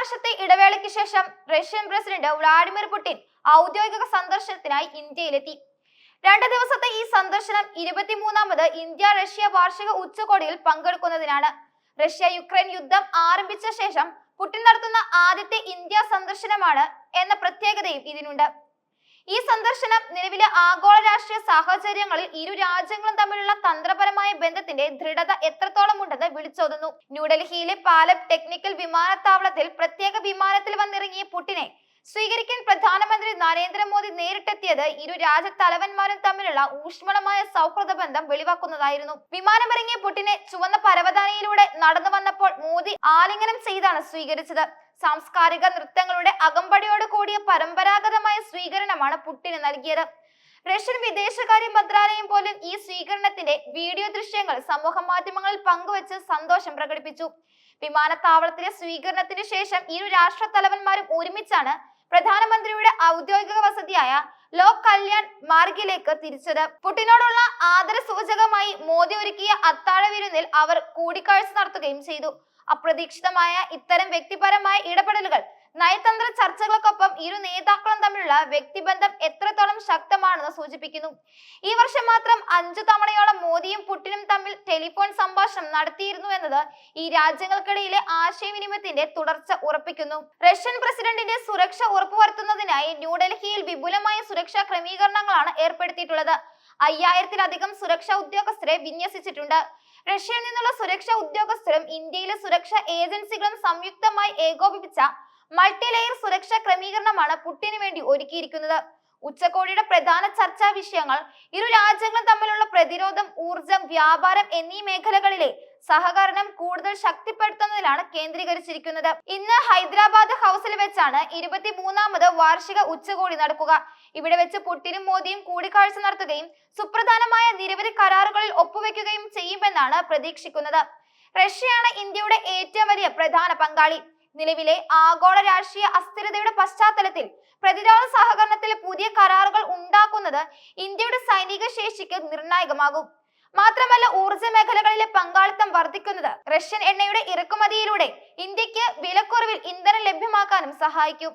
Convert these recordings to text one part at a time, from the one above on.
വർഷത്തെ ഇടവേളയ്ക്ക് ശേഷം റഷ്യൻ പ്രസിഡന്റ് വ്ളാഡിമിർ പുടിൻ ഔദ്യോഗിക സന്ദർശനത്തിനായി ഇന്ത്യയിലെത്തി. രണ്ട് ദിവസത്തെ ഈ സന്ദർശനം ഇരുപത്തിമൂന്നാമത് ഇന്ത്യ റഷ്യ വാർഷിക ഉച്ചകോടിയിൽ പങ്കെടുക്കുന്നതിനാണ്. റഷ്യ യുക്രൈൻ യുദ്ധം ആരംഭിച്ച ശേഷം പുടിൻ നടത്തുന്ന ആദ്യത്തെ ഇന്ത്യ സന്ദർശനമാണ് എന്ന പ്രത്യേകതയും ഇതിനുണ്ട്. ഈ സന്ദർശനം നിലവിലെ ആഗോള രാഷ്ട്രീയ സാഹചര്യങ്ങളിൽ ഇരു രാജ്യങ്ങളും തമ്മിലുള്ള തന്ത്രപരമായ ബന്ധത്തിന്റെ ദൃഢത എത്രത്തോളം ഉണ്ടെന്ന് വിളിച്ചോതുന്നു. ന്യൂഡൽഹിയിലെ പാലം ടെക്നിക്കൽ വിമാനത്താവളത്തിൽ പ്രത്യേക വിമാനത്തിൽ വന്നിറങ്ങിയ പുട്ടിനെ സ്വീകരിക്കാൻ പ്രധാനമന്ത്രി നരേന്ദ്രമോദി നേരിട്ടെത്തിയത് ഇരു രാജ്യത്തലവന്മാരും തമ്മിലുള്ള ഊഷ്മളമായ സൗഹൃദ ബന്ധം വെളിവാക്കുന്നതായിരുന്നു. വിമാനമിറങ്ങിയ പുട്ടിനെ ചുവന്ന പരവതാനിയിലൂടെ നടന്നു വന്നപ്പോൾ മോദി ആലിംഗനം ചെയ്താണ് സ്വീകരിച്ചത്. സാംസ്കാരിക നൃത്തങ്ങളുടെ അകമ്പടിയോട് കൂടിയ പരമ്പരാഗതമായ സ്വീകരണമാണ് പുട്ടിന് നൽകിയത്. റഷ്യൻ വിദേശകാര്യ മന്ത്രാലയം പോലും ഈ സ്വീകരണത്തിന്റെ വീഡിയോ ദൃശ്യങ്ങൾ സമൂഹ മാധ്യമങ്ങളിൽ പങ്കുവച്ച് സന്തോഷം പ്രകടിപ്പിച്ചു. വിമാനത്താവളത്തിലെ സ്വീകരണത്തിന് ശേഷം ഇരു രാഷ്ട്ര തലവന്മാരും ഒരുമിച്ചാണ് പ്രധാനമന്ത്രിയുടെ ഔദ്യോഗിക വസതിയായ ലോക് കല്യാൺ മാർഗിലേക്ക് തിരിച്ചത്. പുട്ടിനോടുള്ള ആദര സൂചകമായി മോദി ഒരുക്കിയ അത്താഴ വിരുന്നിൽ അവർ കൂടിക്കാഴ്ച നടത്തുകയും ചെയ്തു. അപ്രതീക്ഷിതമായ ഇത്തരം വ്യക്തിപരമായ ഇടപെടലുകൾ. നയതന്ത്ര ചർച്ചകൾക്കൊപ്പം ഇരു നേതാക്കളും തമ്മിലുള്ള വ്യക്തിബന്ധം എത്രത്തോളം ശക്തമാണെന്ന് സൂചിപ്പിക്കുന്നു. ഈ വർഷം മാത്രം അഞ്ചു തവണയോളം മോദിയും പുടിനും തമ്മിൽ ടെലിഫോൺ സംഭാഷണം നടത്തിയിരുന്നു എന്നത് ഈ രാജ്യങ്ങൾക്കിടയിലെ ആശയവിനിമയത്തിന്റെ തുടർച്ച ഉറപ്പിക്കുന്നു. റഷ്യൻ പ്രസിഡന്റിന്റെ സുരക്ഷ ഉറപ്പുവരുത്തുന്നതിനായി ന്യൂഡൽഹിയിൽ വിപുലമായ സുരക്ഷാ ക്രമീകരണങ്ങളാണ് ഏർപ്പെടുത്തിയിട്ടുള്ളത്. അയ്യായിരത്തിലധികം സുരക്ഷാ ഉദ്യോഗസ്ഥരെ വിന്യസിച്ചിട്ടുണ്ട്. റഷ്യയിൽ നിന്നുള്ള സുരക്ഷാ ഉദ്യോഗസ്ഥരും ഇന്ത്യയിലെ സുരക്ഷാ ഏജൻസികളും സംയുക്തമായി ഏകോപിപ്പിച്ച മൾട്ടിലെയർ സുരക്ഷാ ക്രമീകരണമാണ് പുട്ടിന് വേണ്ടി ഒരുക്കിയിരിക്കുന്നത്. ഉച്ചകോടിയുടെ പ്രധാന ചർച്ചാ വിഷയങ്ങൾ ഇരു രാജ്യങ്ങളും തമ്മിലുള്ള പ്രതിരോധം ഊർജം വ്യാപാരം എന്നീ മേഖലകളിലെ സഹകരണം കൂടുതൽ ശക്തിപ്പെടുത്തുന്നതിലാണ് കേന്ദ്രീകരിച്ചിരിക്കുന്നത്. ഇന്ന് ഹൈദരാബാദ് ഹൗസിൽ വെച്ചാണ് ഇരുപത്തിമൂന്നാമത് വാർഷിക ഉച്ചകോടി നടക്കുക. ഇവിടെ വെച്ച് പുട്ടിനും മോദിയും കൂടിക്കാഴ്ച നടത്തുകയും സുപ്രധാനമായ നിരവധി കരാറുകളിൽ ഒപ്പുവെക്കുകയും ചെയ്യുമെന്നാണ് പ്രതീക്ഷിക്കുന്നത്. റഷ്യയാണ് ഇന്ത്യയുടെ ഏറ്റവും വലിയ പ്രധാന പങ്കാളി. നിലവിലെ ആഗോള രാഷ്ട്രീയ അസ്ഥിരതയുടെ പശ്ചാത്തലത്തിൽ പ്രതിരോധ സഹകരണത്തിൽ പുതിയ കരാറുകൾ ഉണ്ടാക്കുന്നത് ഇന്ത്യയുടെ സൈനിക ശേഷിക്ക് നിർണായകമാകും. മാത്രമല്ല ഊർജ മേഖലകളിലെ പങ്കാളിത്തം വർദ്ധിക്കുന്നത് റഷ്യൻ എണ്ണയുടെ ഇറക്കുമതിയിലൂടെ ഇന്ത്യയ്ക്ക് വിലക്കുറവിൽ ഇന്ധനം ലഭ്യമാക്കാനും സഹായിക്കും.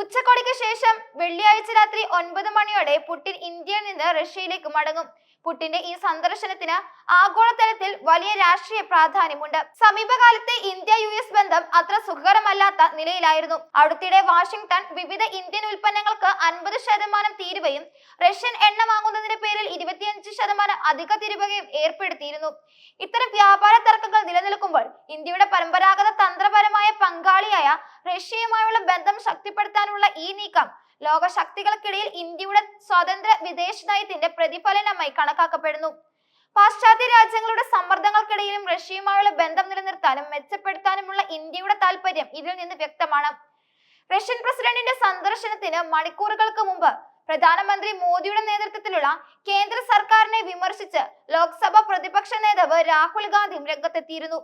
ഉച്ചകോടിക്ക് ശേഷം വെള്ളിയാഴ്ച രാത്രി ഒൻപത് മണിയോടെ പുടിൻ ഇന്ത്യയിൽ നിന്ന് റഷ്യയിലേക്ക് മടങ്ങും. പുടിന്റെ ഈ സന്ദർശനത്തിന് ആഗോളതലത്തിൽ വലിയ രാഷ്ട്രീയ പ്രാധാന്യമുണ്ട്. സമീപകാലത്തെ ഇന്ത്യ യു എസ് ബന്ധം അത്ര സുഖകരമല്ലാത്ത നിലയിലായിരുന്നു. അടുത്തിടെ വാഷിംഗ്ടൺ വിവിധ ഇന്ത്യൻ ഉൽപ്പന്നങ്ങൾക്ക് അൻപത് ശതമാനം തീരുവയും റഷ്യൻ എണ്ണ വാങ്ങുന്നതിന്റെ പേരിൽ ഇരുപത്തിയഞ്ച് ശതമാനം അധിക തീരുവയും ഏർപ്പെടുത്തിയിരുന്നു. ഇത്തരം വ്യാപാര തർക്കങ്ങൾ നിലനിൽക്കുമ്പോൾ ഇന്ത്യയുടെ പരമ്പരാഗത തന്ത്രപരമായ പങ്കാളിയായ റഷ്യയുമായുള്ള ബന്ധം ശക്തിപ്പെടുത്താനുള്ള ഈ നീക്കം ലോക ശക്തികൾക്കിടയിൽ ഇന്ത്യയുടെ സ്വതന്ത്ര വിദേശ നയത്തിന്റെ പ്രതിഫലനമായി കണക്കാക്കപ്പെടുന്നു. പാശ്ചാത്യ രാജ്യങ്ങളുടെ സമ്മർദ്ദങ്ങൾക്കിടയിലും റഷ്യയുമായുള്ള ബന്ധം നിലനിർത്താനും മെച്ചപ്പെടുത്താനുമുള്ള ഇന്ത്യയുടെ താല്പര്യം ഇതിൽ നിന്ന് വ്യക്തമാണ്. റഷ്യൻ പ്രസിഡന്റിന്റെ സന്ദർശനത്തിന് മണിക്കൂറുകൾക്ക് മുമ്പ് പ്രധാനമന്ത്രി മോദിയുടെ നേതൃത്വത്തിലുള്ള കേന്ദ്ര സർക്കാരിനെ വിമർശിച്ച് ലോക്സഭ പ്രതിപക്ഷ നേതാവ് രാഹുൽ ഗാന്ധിയും രംഗത്തെത്തിയിരുന്നു.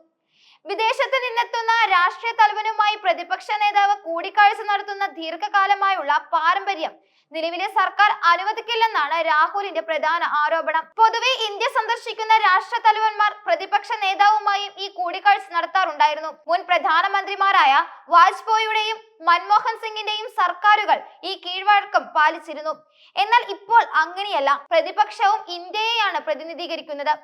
വിദേശത്ത് നിന്നെത്തുന്ന രാഷ്ട്രീയ തലവനുമായി പ്രതിപക്ഷ നേതാവ് കൂടിക്കാഴ്ച നടത്തുന്ന ദീർഘകാലമായുള്ള പാരമ്പര്യം നിലവിലെ സർക്കാർ അനുവദിക്കില്ലെന്നാണ് രാഹുലിന്റെ പ്രധാന ആരോപണം. പൊതുവെ ഇന്ത്യ സന്ദർശിക്കുന്ന രാഷ്ട്ര തലവന്മാർ പ്രതിപക്ഷ നേതാവുമായും ഈ കൂടിക്കാഴ്ച നടത്താറുണ്ടായിരുന്നു. മുൻ പ്രധാനമന്ത്രിമാരായ വാജ്പേയിയുടെയും മൻമോഹൻ സിംഗിന്റെയും സർക്കാരുകൾ ഈ കീഴ്വഴക്കം പാലിച്ചിരുന്നു. എന്നാൽ ഇപ്പോൾ അങ്ങനെയല്ല. പ്രതിപക്ഷവും ഇന്ത്യയെയാണ് പ്രതിനിധീകരിക്കുന്നത്.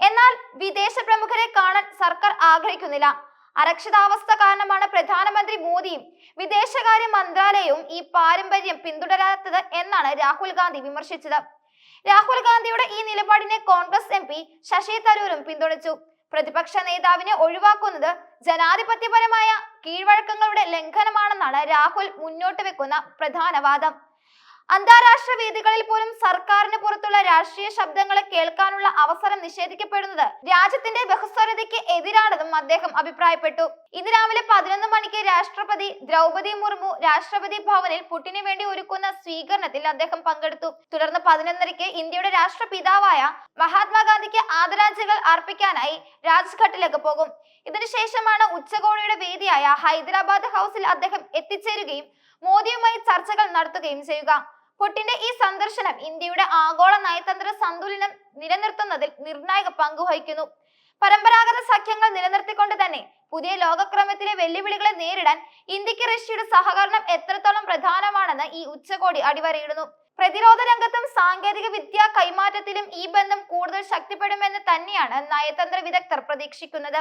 എന്നാൽ വിദേശ പ്രമുഖരെ കാണാൻ സർക്കാർ ആഗ്രഹിക്കുന്നില്ല. അരക്ഷിതാവസ്ഥ കാരണമാണ് പ്രധാനമന്ത്രി മോദിയും വിദേശകാര്യ മന്ത്രാലയവും ഈ പാരമ്പര്യം പിന്തുടരാത്തത് എന്നാണ് രാഹുൽ ഗാന്ധി വിമർശിച്ചത്. രാഹുൽ ഗാന്ധിയുടെ ഈ നിലപാടിനെ കോൺഗ്രസ് എം പി ശശി തരൂരും പിന്തുണച്ചു. പ്രതിപക്ഷ നേതാവിനെ ഒഴിവാക്കുന്നത് ജനാധിപത്യപരമായ കീഴ്വഴക്കങ്ങളുടെ ലംഘനമാണെന്നാണ് രാഹുൽ മുന്നോട്ട് വെക്കുന്ന പ്രധാന വാദം. അന്താരാഷ്ട്ര വേദികളിൽ പോലും സർക്കാരിന് പുറത്തുള്ള രാഷ്ട്രീയ ശബ്ദങ്ങളെ കേൾക്കാനുള്ള അവസരം നിഷേധിക്കപ്പെടുന്നത് രാജ്യത്തിന്റെ ബഹുസ്വരതയ്ക്ക് എതിരാണെന്നും അദ്ദേഹം അഭിപ്രായപ്പെട്ടു. ഇന്ന് രാവിലെ പതിനൊന്ന് മണിക്ക് രാഷ്ട്രപതി ദ്രൗപദി മുർമു രാഷ്ട്രപതി ഭവനിൽ പുട്ടിനു വേണ്ടി ഒരുക്കുന്ന സ്വീകരണത്തിൽ അദ്ദേഹം പങ്കെടുത്തു. തുടർന്ന് പതിനൊന്നരയ്ക്ക് ഇന്ത്യയുടെ രാഷ്ട്രപിതാവായ മഹാത്മാഗാന്ധിക്ക് ആദരാഞ്ജലികൾ അർപ്പിക്കാനായി രാജ്ഘട്ടിലേക്ക് പോകും. ഇതിനുശേഷമാണ് ഉച്ചകോടിയുടെ വേദിയായ ഹൈദരാബാദ് ഹൗസിൽ അദ്ദേഹം എത്തിച്ചേരുകയും മോദിയുമായി ചർച്ചകൾ നടത്തുകയും ചെയ്യുക. പുട്ടിന്റെ ഈ സന്ദർശനം ഇന്ത്യയുടെ ആഗോള നയതന്ത്ര സന്തുലനം നിലനിർത്തുന്നതിൽ നിർണായക പങ്ക് വഹിക്കുന്നു. പരമ്പരാഗത സഖ്യങ്ങൾ നിലനിർത്തിക്കൊണ്ട് തന്നെ പുതിയ ലോകക്രമത്തിലെ വെല്ലുവിളികളെ നേരിടാൻ ഇന്ത്യയ്ക്ക് റഷ്യയുടെ സഹകരണം എത്രത്തോളം പ്രധാനമാണെന്ന് ഈ ഉച്ചകോടി അടിവരയിടുന്നു. പ്രതിരോധ രംഗത്തും സാങ്കേതിക വിദ്യ കൈമാറ്റത്തിലും ഈ ബന്ധം കൂടുതൽ ശക്തിപ്പെടുമെന്ന് തന്നെയാണ് നയതന്ത്ര വിദഗ്ധർ പ്രതീക്ഷിക്കുന്നത്.